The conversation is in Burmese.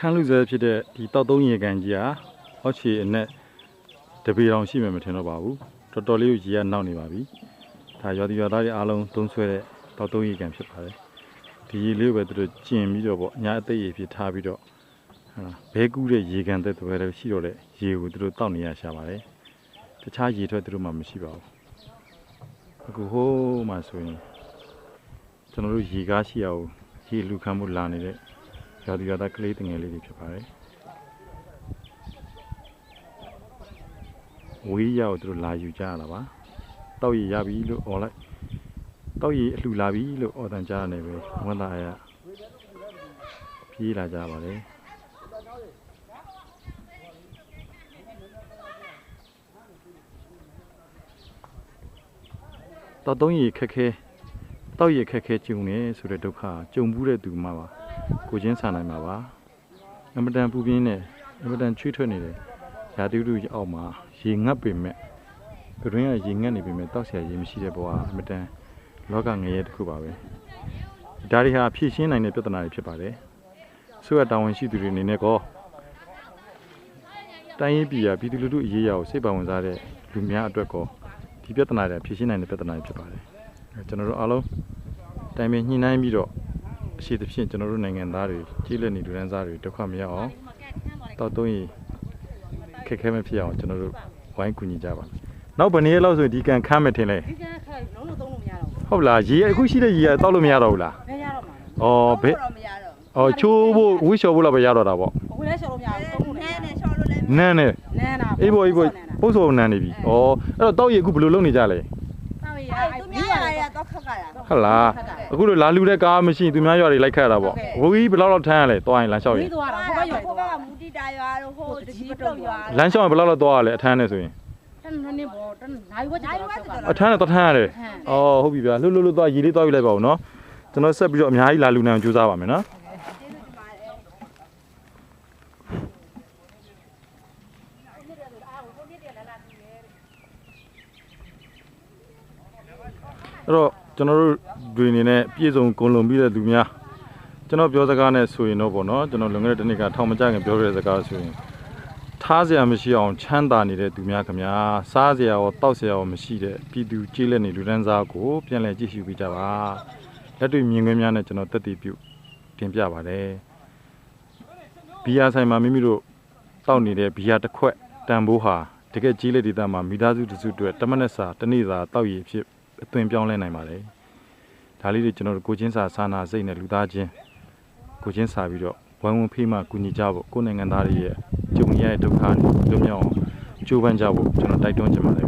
ခန်းလူစဲဖြစ်တဲ့ဒီတောက်သုံးရေကန်ကြီးဟာအောက်ခြေအနက်တပေတောင်ရှိမယ်မထင်တော့ပါဘူးတော်တော်လေးကိုကြီးကနောက်နေပါပြီဒါရွာသူရွာသားတွေအားလုံးသုံးဆွဲတဲ့တောက်သုံးရေကန်ဖြစ်ပါတယ်ဒီရေလေးကိုပဲသူတို့ကျင်ပြီးတော့ပေါ့အညာအသိရေဖြစ်ထားပြီးတော့ဟာလားဘဲကူးတဲ့ရေကန်တဲ့တွေလည်းရှိတော့တဲ့ရေကိုသူတို့တောက်နေရရှာပါတယ်တခြားရေထွက်သူတို့မှမရှိပါဘူးအခုဟိုးမှဆိုရင်ကျွန်တော်တို့ရေကားရှိအောင်ရေလူခံမှုလာနေတဲ့ ရာသီရသားကလေးတငယ်လေးတွေဖြစ်ပါတယ်ဝေးရောက်သူတို့လာယူကြရတာပါတောက်ရည်ရပြီလို့អော်လိုက်တောက်ရည်အလှလာပြီလို့អော်တန်ကြားနေပဲဝန်သားရပြေးလာကြပါလေတောက်သုံးရည်ခက်ခဲ တောက်ရည်ခက်ခဲကြုံနေဆိုတဲ့ဒုက္ခကြုံဘူးတဲ့သူမှပါကိုချင်းဆန်နိုင်မှာပါအမတန်ပူပြင်းနဲ့အမတန်ချွေးထွက်နေတယ်ရာသီဥတုအောက်မှာရေငတ်ပေမဲ့ကတွင်းကရေငတ်နေပေမဲ့တောက်ဆရာရေမရှိတဲ့ဘဝအမတန်လောကငရဲတစ်ခုပါပဲဒါတွေဟာဖြည့်ရှင်းနိုင်တဲ့ပြဿနာတွေဖြစ်ပါတယ်ဆိုရတာဝန်ရှိသူတွေအနေနဲ့ကောတိုင်းရေးပြည်ရာပြည်သူလူထုအရေးအရာကိုစိတ်ပါဝင်စားတဲ့လူများအတွက်ကောဒီပြဿနာတွေဖြည့်ရှင်းနိုင်တဲ့ပြဿနာတွေဖြစ်ပါတယ်အဲ ကျွန်တော်တို့အားလုံးတိုင်ပင်ညှိနှိုင်းပြီးတော့အရှိသဖြင့်ကျွန်တော်တို့နိုင်ငံသားတွေကြီးလက်နေလူဒန်းစားတွေဒုက္ခမရောက်အောင်တောက်သုံးရင်ခက်ခဲမဖြစ်အောင်ကျွန်တော်တို့ဝိုင်းကူညီကြပါနောက်ဗနေရက်လောက်ဆိုရင်ဒီကန်ခမ်းမယ်ထင်လဲဒီကခါလုံးလုံးသုံးလို့မရတော့ဘူးဟုတ်လားရေအခုရှိတဲ့ရေကတောက်လို့မရတော့ဘူးလားဘယ်ရတော့မှာဩဘယ်တော့မရတော့ဩချိုးဖို့ဝှရှော်ဖို့လောက်ပဲရတော့တာပေါ့အခုလည်းရှော်လို့မရဘူးသုံးလို့ဘူးလည်းနဲနဲ့ရှော့လို့လည်းနန်းနဲ့နန်းတာအေးဘောအေးဘောပုတ်စောနန်းနေပြီဩအဲ့တော့တောက်ရေအခုဘယ်လိုလုပ်နေကြလဲတောက်ရအဲ့အဲ့ သူဒီများရရရရတော့ခက်ခါတာဟုတ်လားအခုလိုလာလူတဲ့ကားမရှိရင်သူများရွာတွေလိုက်ခတ်ရတာပေါ့ဘိုးကြီးဘယ်လောက်လောက်ထမ်းရလဲတွားရင်လမ်းလျှောက်ရင်ဒီသွားတော့ဟိုဟိုဘဘက်က်ဟိုရွာဘက်ကမူတီတာရွာတို့ဟိုတကြီးပြုတ်ရွာလမ်းလျှောက်ရင်ဘယ်လောက်လောက်တွားရလဲအထမ်းနဲ့ဆိုရင်တန်းနေဘောတန်းနိုင်ဝတ်ကြတော့ဆောက်ပါအထမ်းနဲ့တထမ်းရတယ်ဟမ်။အော်ဟုတ်ပြီဗျာလှုပ်လှုပ်လှုပ်သွားရေလေးသွားယူလိုက်ပါဦးနော်။ကျွန်တော်ဆက်ပြီးတော့အများကြီးလာလူနိုင်အောင်ကြိုးစားပါမယ်နော်။ အဲ့တော့ကျွန်တော်တို့တွေအနေနဲ့ပြည်စုံဂုံလုံပြီးတဲ့လူများကျွန်တော်ပြောစကားနဲ့ဆိုရင်တော့ပေါ့နော်ကျွန်တော်လွန်ခဲ့တဲ့တစ်နှစ်ကထောင်မကြခင်ပြောခဲ့တဲ့စကားဆိုရင်ထားစရာမရှိအောင်ချမ်းသာနေတဲ့သူများခင်ဗျာစားစရာရောတောက်စရာရောမရှိတဲ့ပြည်သူကြေးလက်နေလူဒန်းစားကိုပြန်လည်ကြည့်ရှုပေးကြပါလက်တွေ့မြင်ကွင်းများနဲ့ကျွန်တော်တက်တည်ပြုတင်ပြပါတယ်ဘီယာဆိုင်မှာမိမိတို့တောက်နေတဲ့ဘီယာတစ်ခွက်တန်ဖိုးဟာတကယ်ကြေးလက်ဒေသမှာမိသားစုတစုအတွက်တမနက်စာတစ်နေ့စာတောက်ရည်ဖြစ် အသွင်ပြောင်းလဲနိုင်ပါတယ်ဒါလေးတွေကျွန်တော်တို့ကိုချင်းစာစာနာစိတ်နဲ့လူသားချင်းကိုချင်းစာပြီးတော့ဝိုင်းဝန်းဖေးမှကူညီကြဖို့ကိုယ်နိုင်ငံသားတွေရဲ့ကြုံရတဲ့ဒုက္ခတွေလွတ်မြောက်အောင်ကြိုးပမ်းကြဖို့ကျွန်တော်တိုက်တွန်းချင်ပါတယ်ဗျာ